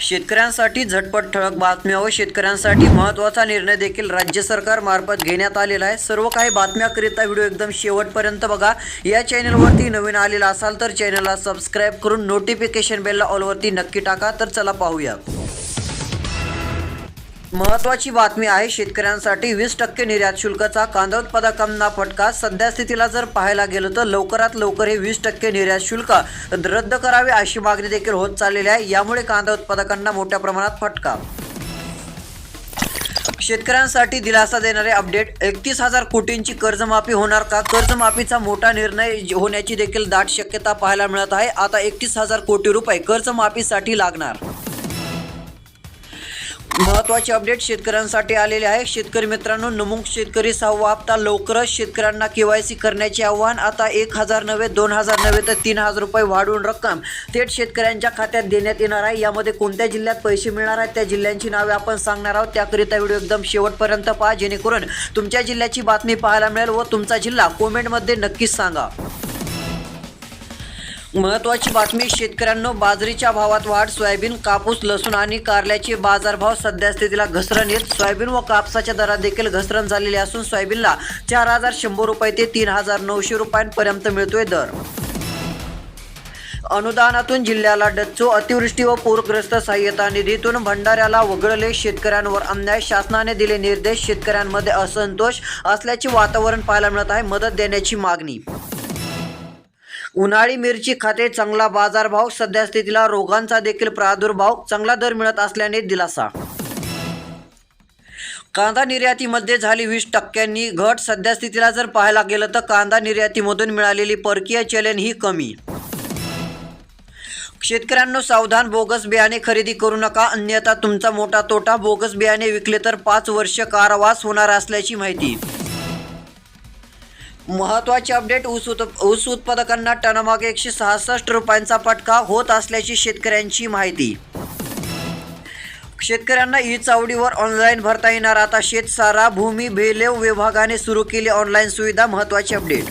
शेतकऱ्यांसाठी झटपट ठळक बातम्या व शेतकऱ्यांसाठी महत्त्वाचा निर्णय देखील राज्य सरकारमार्फत घेण्यात आलेला आहे. सर्व काही बातम्याकरिता व्हिडिओ एकदम शेवटपर्यंत बघा. या चॅनलवरती नवीन आलेला असाल तर चॅनलला सबस्क्राईब करून नोटिफिकेशन बेलला ऑलवरती नक्की टाका. तर चला पाहूया. महत्वाची बातमी आहे शेतकऱ्यांसाठी वीस टक्के निर्यात शुल्काचा कांदा उत्पादकांना फटका. सध्या स्थितीला जर पाहायला गेलं तर लवकरात लवकर हे वीस टक्के निर्यात शुल्क रद्द करावे अशी मागणी देखील होत चाललेली आहे. यामुळे कांदा उत्पादकांना मोठ्या प्रमाणात फटका. शेतकऱ्यांसाठी दिलासा देणारे अपडेट एकतीस हजार कोटींची कर्जमाफी होणार का? कर्जमाफीचा मोठा निर्णय होण्याची देखील दाट शक्यता पाहायला मिळत आहे. आता एकतीस हजार कोटी रुपये कर्जमाफीसाठी लागणार. महत्त्वाचे अपडेट शेतकऱ्यांसाठी आलेले आहे. शेतकरी मित्रांनो नमूक शेतकरी सहावा हप्ता लवकरच शेतकऱ्यांना केवायसी करण्याचे आव्हान. आता एक हजार नव्हे दोन हजार नव्हे तर तीन हजार रुपये वाढवून रक्कम थेट शेतकऱ्यांच्या खात्यात देण्यात येणार आहे. यामध्ये कोणत्या जिल्ह्यात पैसे मिळणार आहेत त्या जिल्ह्यांची नावे आपण सांगणार आहोत. त्याकरिता व्हिडिओ एकदम शेवटपर्यंत पहा. जेणेकरून तुमच्या जिल्ह्याची बातमी पाहायला मिळेल व तुमचा जिल्हा कॉमेंटमध्ये नक्कीच सांगा. महत्वाची बातमी शेतकऱ्यांनो बाजरीच्या भावात वाढ सोयाबीन कापूस लसूण आणि कारल्याचे बाजारभाव सध्या स्थितीला घसरण येत. सोयाबीन व कापसाच्या दरात देखील घसरण झालेली असून सोयाबीनला चार हजार शंभर रुपये ते तीन हजार नऊशे रुपयांपर्यंत मिळतोय दर. अनुदानातून जिल्ह्याला डच्चो अतिवृष्टी व पूरग्रस्त सहाय्यता निधीतून भंडाऱ्याला वगळले शेतकऱ्यांवर अन्याय. शासनाने दिले निर्देश शेतकऱ्यांमध्ये असंतोष असल्याचे वातावरण पाहायला मिळत आहे. मदत देण्याची मागणी उन्हाळी मिरची खाते चांगला बाजारभाव सध्यास्थितीला रोगांचा देखील प्रादुर्भाव चांगला दर मिळत असल्याने दिलासा. कांदा निर्यातीमध्ये झाली वीस टक्क्यांनी घट सध्यास्थितीला जर पाहायला गेलं तर कांदा निर्यातीमधून मिळालेली परकीय चलन ही कमी. शेतकऱ्यांनो सावधान बोगस बियाणे खरेदी करू नका अन्यथा तुमचा मोठा तोटा बोगस बियाणे विकले तर पाच वर्ष कारावास होणार असल्याची माहिती. महत्त्वाचे अपडेट ऊस उत ऊस उत्पादकांना टनामागे एकशे सहासष्ट रुपयांचा फटका होत असल्याची शेतकऱ्यांची माहिती. शेतकऱ्यांना ई चावडीवर ऑनलाईन भरता येणार. आता शेतसारा भूमी बेलेव विभागाने सुरू केली ऑनलाईन सुविधा. महत्वाची अपडेट.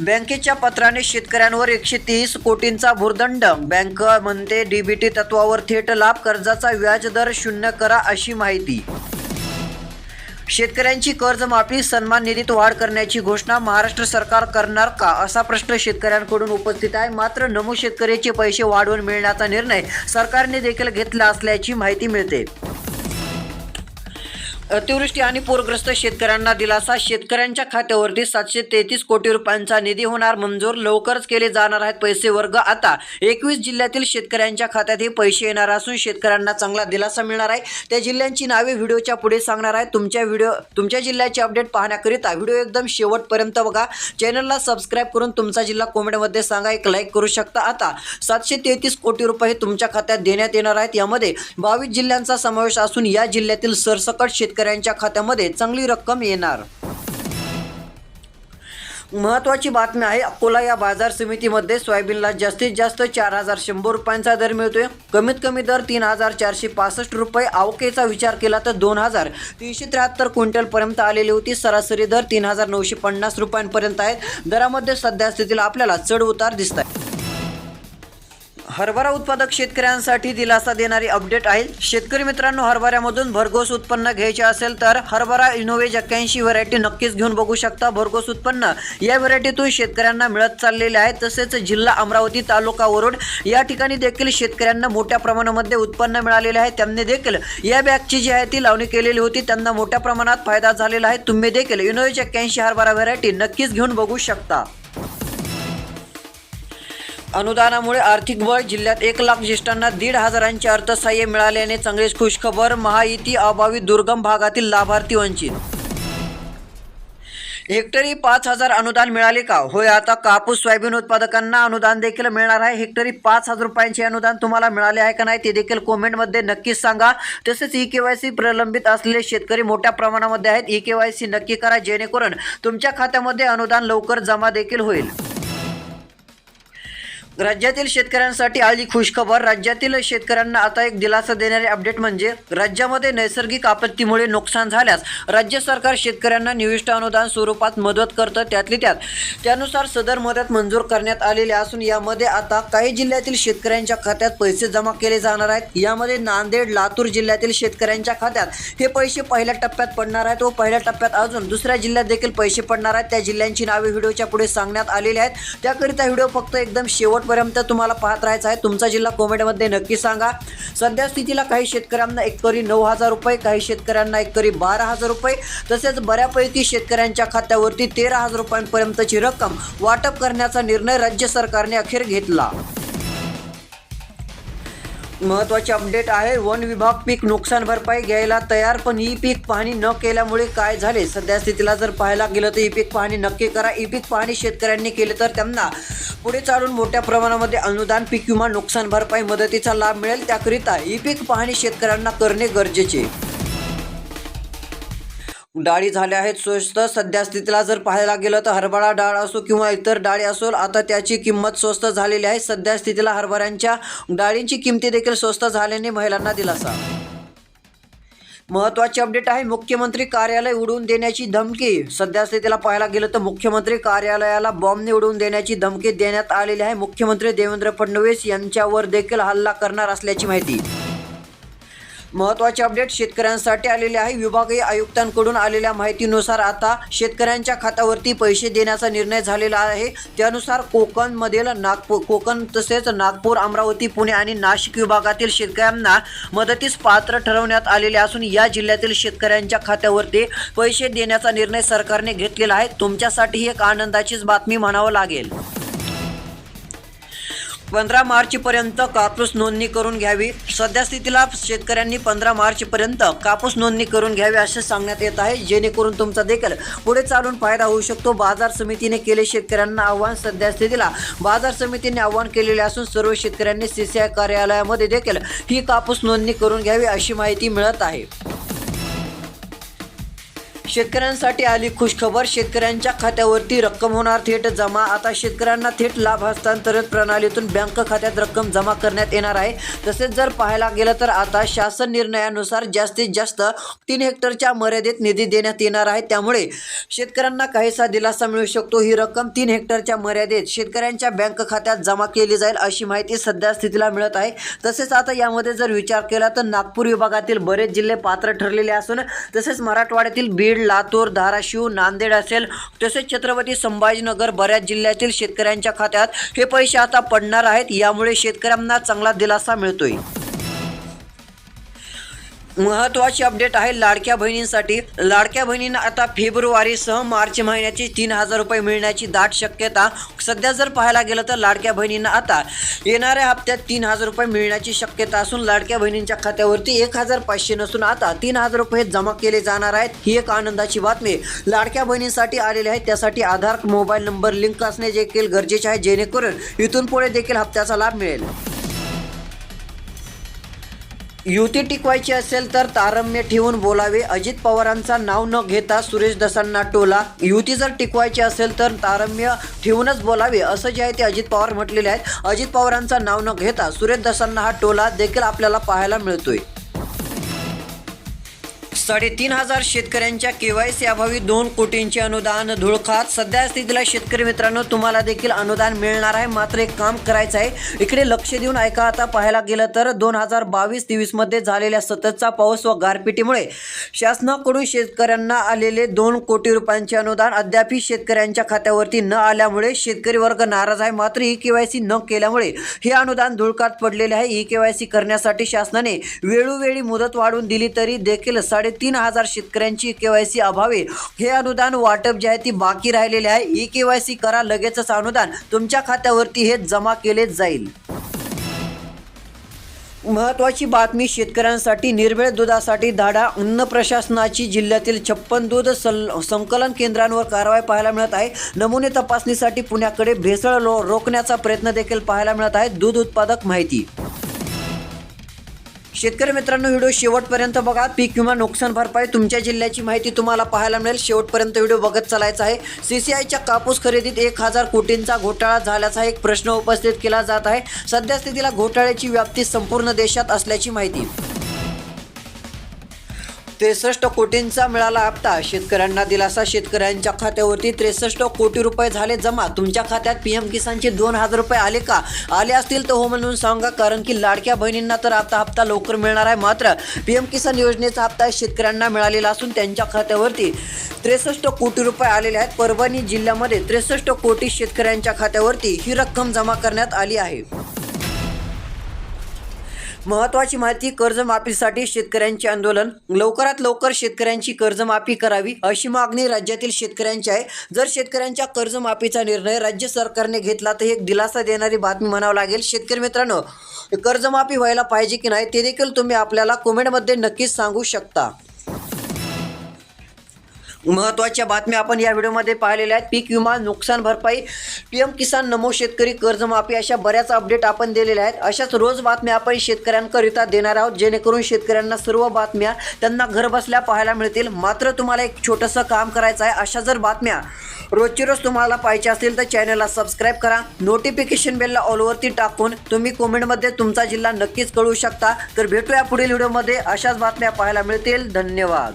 बँकेच्या पत्राने शेतकऱ्यांवर एकशे तीस कोटींचा भूर्दंड. बँक म्हणते डीबीटी तत्वावर थेट लाभ कर्जाचा व्याजदर शून्य करा अशी माहिती. शेतकऱ्यांची कर्जमाफी सन्मान निधीत वाढ करण्याची घोषणा महाराष्ट्र सरकार करणार का? असा प्रश्न शेतकऱ्यांकडून उपस्थित आहे. मात्र नमो शेतकऱ्याचे पैसे वाढवून मिळण्याचा निर्णय सरकारने देखील घेतला असल्याची माहिती मिळते. अतिवृष्टी आणि पूरग्रस्त शेतकऱ्यांना दिलासा. शेतकऱ्यांच्या खात्यावरती सातशे तेहतीस कोटी रुपयांचा निधी होणार. मंजूर लवकरच केले जाणार आहेत पैसे. वर्ग आता एकवीस जिल्ह्यातील शेतकऱ्यांच्या खात्यात हे पैसे येणार असून शेतकऱ्यांना चांगला दिलासा मिळणार आहे. त्या जिल्ह्यांची नावे व्हिडिओच्या पुढे सांगणार आहे. तुमच्या व्हिडिओ तुमच्या जिल्ह्याचे अपडेट पाहण्याकरिता व्हिडिओ एकदम शेवटपर्यंत बघा. चॅनलला सबस्क्राईब करून तुमचा जिल्हा कमेंटमध्ये सांगा. एक लाईक करू शकता आता. सातशे तेहतीस कोटी रुपये तुमच्या खात्यात देण्यात येणार आहेत. यामध्ये बावीस जिल्ह्यांचा समावेश असून या जिल्ह्यातील सरसकट शेतकऱ्यांच्या खात्यामध्ये चांगली रक्कम येणार. महत्वाची बातमी आहे अकोला या बाजार समितीमध्ये सोयाबीनला जास्तीत जास्त चार हजार शंभर रुपयांचा दर मिळतोय. कमीत कमी दर तीन हजार चारशे पासष्ट रुपये. आवकेचा विचार केला तर दोन हजार तीनशे त्र्याहत्तर क्विंटलपर्यंत आलेली होती. सरासरी दर तीन हजार नऊशे पन्नास रुपयांपर्यंत आहेत. दरामध्ये सध्या स्थितीला आपल्याला चढ उतार दिसत आहे. हरभरा उत्पादक शेतकऱ्यांसाठी दिलासा देणारी अपडेट आहे. शेतकरी मित्रांनो हरभऱ्यामधून भरघोस उत्पन्न घ्यायचे असेल तर हरभरा इनोवेज एक्क्याऐंशी व्हरायटी नक्कीच घेऊन बघू शकता. भरघोस उत्पन्न या व्हरायटीतून शेतकऱ्यांना मिळत चाललेले आहे. तसेच जिल्हा अमरावती तालुका वरुड या ठिकाणी देखील शेतकऱ्यांना मोठ्या प्रमाणामध्ये उत्पन्न मिळालेले आहे. त्यांनी देखील या बॅगची जी आहे ती लावणी केलेली होती. त्यांना मोठ्या प्रमाणात फायदा झालेला आहे. तुम्ही देखील इनोवेज एक्क्याऐंशी हरभरा व्हरायटी नक्कीच घेऊन बघू शकता. अनुदानामुळे आर्थिक बळ जिल्ह्यात एक लाख ज्येष्ठांना दीड हजारांचे अर्थसहाय्य मिळाल्याने चांगलीच खुशखबर महायुती अभावी दुर्गम भागातील लाभार्थी वंचित. हेक्टरी पाच हजार अनुदान मिळाले का? होय आता कापूस सोयाबीन उत्पादकांना अनुदान देखील मिळणार आहे. हेक्टरी पाच हजार रुपयांचे अनुदान तुम्हाला मिळाले आहे का नाही ते देखील कॉमेंटमध्ये नक्कीच सांगा. तसेच ई के वाय सी प्रलंबित असलेले शेतकरी मोठ्या प्रमाणामध्ये आहेत. ई के वाय सी नक्की करा जेणेकरून तुमच्या खात्यामध्ये अनुदान लवकर जमा देखील होईल. राज्यातील शेतकऱ्यांसाठी आली खुशखबर. राज्यातील शेतकऱ्यांना आता एक दिलासा देणारे अपडेट म्हणजे राज्यामध्ये नैसर्गिक आपत्तीमुळे नुकसान झाल्यास राज्य सरकार शेतकऱ्यांना निविष्ट अनुदान स्वरूपात मदत करतं त्यातली त्यात. त्यानुसार सदर मदत मंजूर करण्यात आलेली असून यामध्ये आता काही जिल्ह्यातील शेतकऱ्यांच्या खात्यात पैसे जमा केले जाणार आहेत. यामध्ये नांदेड लातूर जिल्ह्यातील शेतकऱ्यांच्या खात्यात हे पैसे पहिल्या टप्प्यात पडणार आहेत व पहिल्या टप्प्यात अजून दुसऱ्या जिल्ह्यात देखील पैसे पडणार आहेत. त्या जिल्ह्यांची नावे व्हिडिओच्या पुढे सांगण्यात आलेली आहेत. त्याकरिता व्हिडिओ फक्त एकदम शेवट शेवटपर्यंत तुम्हाला पाहत राहायचं आहे. तुमचा जिल्हा कमेंटमध्ये नक्की सांगा. सध्या स्थितीला काही शेतकऱ्यांना एकरी नऊ हजार रुपये काही शेतकऱ्यांना एकरी बारा हजार रुपये. तसेच बऱ्यापैकी शेतकऱ्यांच्या खात्यावरती तेरा हजार रुपयांपर्यंतची रक्कम वाटप करण्याचा निर्णय राज्य सरकारने अखेर घेतला. महत्त्वाचे अपडेट आहे. वन विभाग पीक नुकसान भरपाई घ्यायला तयार पण ई पीक पाहणी न केल्यामुळे काय झाले? सध्या स्थितीला जर पाहायला गेलं तर ई पीक पाहणी नक्की करा. ई पीक पाहणी शेतकऱ्यांनी केली तर त्यांना पुढे चालून मोठ्या प्रमाणामध्ये अनुदान पीक विमा नुकसान भरपाई मदतीचा लाभ मिळेल. त्याकरिता ई पीक पाहणी शेतकऱ्यांना करणे गरजेचे. डाळी झाल्या आहेत स्वस्त. सध्या स्थितीला जर पाहायला गेलं तर हरभरा डाळ असो किंवा इतर डाळी असो आता त्याची किंमत स्वस्त झालेली आहे. सध्या स्थितीला हरभऱ्यांच्या डाळींची किमती देखील स्वस्त झाल्याने महिलांना दिलासा. महत्त्वाचे अपडेट आहे मुख्यमंत्री कार्यालय उडवून देण्याची धमकी. सध्या स्थितीला पाहायला गेलं तर मुख्यमंत्री कार्यालयाला बॉम्बने उडवून देण्याची धमकी देण्यात आलेली आहे. मुख्यमंत्री देवेंद्र फडणवीस यांच्यावर देखील हल्ला करणार असल्याची माहिती. महत्त्वाचे अपडेट शेतकऱ्यांसाठी आलेले आहे. विभागीय आयुक्तांकडून आलेल्या माहितीनुसार आता शेतकऱ्यांच्या खात्यावरती पैसे देण्याचा निर्णय झालेला आहे. त्यानुसार कोकणमधील नागपूर कोकण तसेच नागपूर अमरावती पुणे आणि नाशिक विभागातील शेतकऱ्यांना मदतीस पात्र ठरवण्यात आलेले असून या जिल्ह्यातील शेतकऱ्यांच्या खात्यावरती पैसे देण्याचा निर्णय सरकारने घेतलेला आहे. तुमच्यासाठी ही एक आनंदाचीच बातमी म्हणावं लागेल. पंधरा मार्चपर्यंत कापूस नोंदणी करून घ्यावी. सध्या स्थितीला शेतकऱ्यांनी पंधरा मार्चपर्यंत कापूस नोंदणी करून घ्यावी असे सांगण्यात येत आहे. जेणेकरून तुमचा देखील पुढे चालून फायदा होऊ शकतो. बाजार समितीने केले शेतकऱ्यांना आव्हान सध्या स्थितीला. बाजार समितीने आव्हान केलेले असून सर्व शेतकऱ्यांनी सी सी आय कार्यालयामध्ये देखील ही कापूस नोंदणी करून घ्यावी अशी माहिती मिळत आहे. शेतकऱ्यांसाठी आली खुशखबर. शेतकऱ्यांच्या खात्यावरती रक्कम होणार थेट जमा. आता शेतकऱ्यांना थेट लाभ हस्तांतरण प्रणालीतून बँक खात्यात रक्कम जमा करण्यात येणार आहे. तसेच जर पाहायला गेलं तर आता शासन निर्णयानुसार जास्तीत जास्त तीन हेक्टरच्या मर्यादेत निधी देण्यात येणार आहे. त्यामुळे शेतकऱ्यांना काहीसा दिलासा मिळू शकतो. ही रक्कम तीन हेक्टरच्या मर्यादेत शेतकऱ्यांच्या बँक खात्यात जमा केली जाईल अशी माहिती सध्या स्थितीला मिळत आहे. तसेच आता यामध्ये जर विचार केला तर नागपूर विभागातील बरेच जिल्हे पात्र ठरलेले असून तसेच मराठवाड्यातील बीड लातूर धाराशिव नांदेड असेल तसेच छत्रपती संभाजीनगर बऱ्याच जिल्ह्यातील शेतकऱ्यांच्या खात्यात हे पैसे आता पडणार आहेत. यामुळे शेतकऱ्यांना चांगला दिलासा मिळतोय. महत्वाची अपडेट आहे लाडक्या बहिणींसाठी. लाडक्या बहिणींना आता फेब्रुवारीसह मार्च महिन्याची तीन हजार रुपये मिळण्याची दाट शक्यता. सध्या जर पाहायला गेलं तर लाडक्या बहिणींना आता येणाऱ्या हप्त्यात तीन हजार रुपये मिळण्याची शक्यता असून लाडक्या बहिणींच्या खात्यावरती एक हजार पाचशे नसून आता तीन हजार रुपये जमा केले जाणार आहेत ही एक आनंदाची बातमी. लाडक्या बहिणींसाठी आलेली आहे त्यासाठी आधार मोबाईल नंबर लिंक असणे देखील गरजेचे आहे जेणेकरून इथून पुढे देखील हप्त्याचा लाभ मिळेल. युती टिकवायची असेल तर तारम्य ठेवून बोलावे. अजित पवारांचा नाव न घेता सुरेश दसांना टोला. युती जर टिकवायची असेल तर तारम्य ठेवूनच बोलावे असं जे आहे ते अजित पवार म्हटलेले आहेत. अजित पवारांचा नाव न घेता सुरेश दसांना हा टोला देखील आपल्याला पाहायला मिळतोय. साडेतीन हजार शेतकऱ्यांच्या केवायसी अभावी दोन कोटींचे अनुदान धुळखात. सध्या स्थितीला शेतकरी मित्रांनो तुम्हाला देखील अनुदान मिळणार आहे. मात्र एक काम करायचं आहे. इकडे लक्ष देऊन ऐका आता पाहायला गेलं तर दोन हजार बावीस तेवीसमध्ये झालेल्या सततचा पाऊस व गारपिटीमुळे शासनाकडून शेतकऱ्यांना आलेले दोन कोटी रुपयांचे अनुदान अद्यापही शेतकऱ्यांच्या खात्यावरती न आल्यामुळे शेतकरी वर्ग नाराज आहे. मात्र ई केवायसी न केल्यामुळे हे अनुदान धुळकात पडलेले आहे. ई केवायसी करण्यासाठी शासनाने वेळोवेळी मुदत वाढवून दिली तरी देखील साडे तीन हजार शेतकऱ्यांची केवायसी अभावी. हे अनुदान वाटप जे आहे ती बाकी राहिलेले आहे. ई केवायसी करा लगेचच अनुदान तुमच्या खात्यावरती हे जमा केले जाईल. महत्वाची बातमी शेतकऱ्यांसाठी निर्भेळ दुधासाठी धाडा. अन्न प्रशासनाची जिल्ह्यातील छप्पन दूध सल संकलन केंद्रांवर कारवाई पाहायला मिळत आहे. नमुने तपासणीसाठी पुण्याकडे भेसळ रो रोखण्याचा प्रयत्न देखील पाहायला मिळत आहे. दूध उत्पादक माहिती शेतकरी मित्रांनो व्हिडिओ शेवटपर्यंत बघा. पीक किंवा नुकसान भरपाई तुमच्या जिल्ह्याची माहिती तुम्हाला पाहायला मिळेल. शेवटपर्यंत व्हिडिओ बघत चालायचा आहे. सीसीआयच्या कापूस खरेदीत एक हजार कोटींचा घोटाळा झाल्याचा एक प्रश्न उपस्थित केला जात आहे. सध्या स्थितीला घोटाळ्याची व्याप्ती संपूर्ण देशात असल्याची माहिती. त्रेसष्ट कोटींचा मिळाला हप्ता. शेतकऱ्यांना दिलासा शेतकऱ्यांच्या खात्यावरती त्रेसष्ट कोटी रुपये झाले जमा. तुमच्या खात्यात पीएम किसानचे दोन हजार रुपये आले का? आले असतील तर हो म्हणून सांगा कारण की लाडक्या बहिणींना तर आता हप्ता लवकर मिळणार आहे मात्र पीएम किसान योजनेचा हप्ता शेतकऱ्यांना मिळालेला असून त्यांच्या खात्यावरती त्रेसष्ट कोटी रुपये आलेले आहेत. परभणी जिल्ह्यामध्ये त्रेसष्ट कोटी शेतकऱ्यांच्या खात्यावरती ही रक्कम जमा करण्यात आली आहे. महत्वाची माहिती कर्जमाफीसाठी शेतकऱ्यांचे आंदोलन. लवकरात लवकर शेतकऱ्यांची कर्जमाफी करावी अशी मागणी राज्यातील शेतकऱ्यांची आहे. जर शेतकऱ्यांच्या कर्जमाफीचा निर्णय राज्य सरकारने घेतला तर एक दिलासा देणारी बातमी म्हणावं लागेल. शेतकरी मित्रांनो कर्जमाफी व्हायला पाहिजे की नाही ते देखील तुम्ही आपल्याला कमेंटमध्ये नक्कीच सांगू शकता. महत्त्वाच्या बातम्या आपण या व्हिडिओमध्ये पाहिलेल्या आहेत. पीक विमा नुकसान भरपाई पी एम किसान नमो शेतकरी कर्जमाफी अशा बऱ्याच अपडेट आपण दिलेल्या आहेत. अशाच रोज बातम्या आपण शेतकऱ्यांकरिता देणार आहोत. जेणेकरून शेतकऱ्यांना सर्व बातम्या त्यांना घरबसल्या पाहायला मिळतील. मात्र तुम्हाला एक छोटंसं काम करायचं आहे. अशा जर बातम्या रोजची रोज तुम्हाला पाहिजे असतील तर चॅनलला सबस्क्राईब करा. नोटिफिकेशन बेलला ऑलवरती टाकून तुम्ही कॉमेंटमध्ये तुमचा जिल्हा नक्कीच कळू शकता. तर भेटूया पुढील व्हिडिओमध्ये. अशाच बातम्या पाहायला मिळतील. धन्यवाद.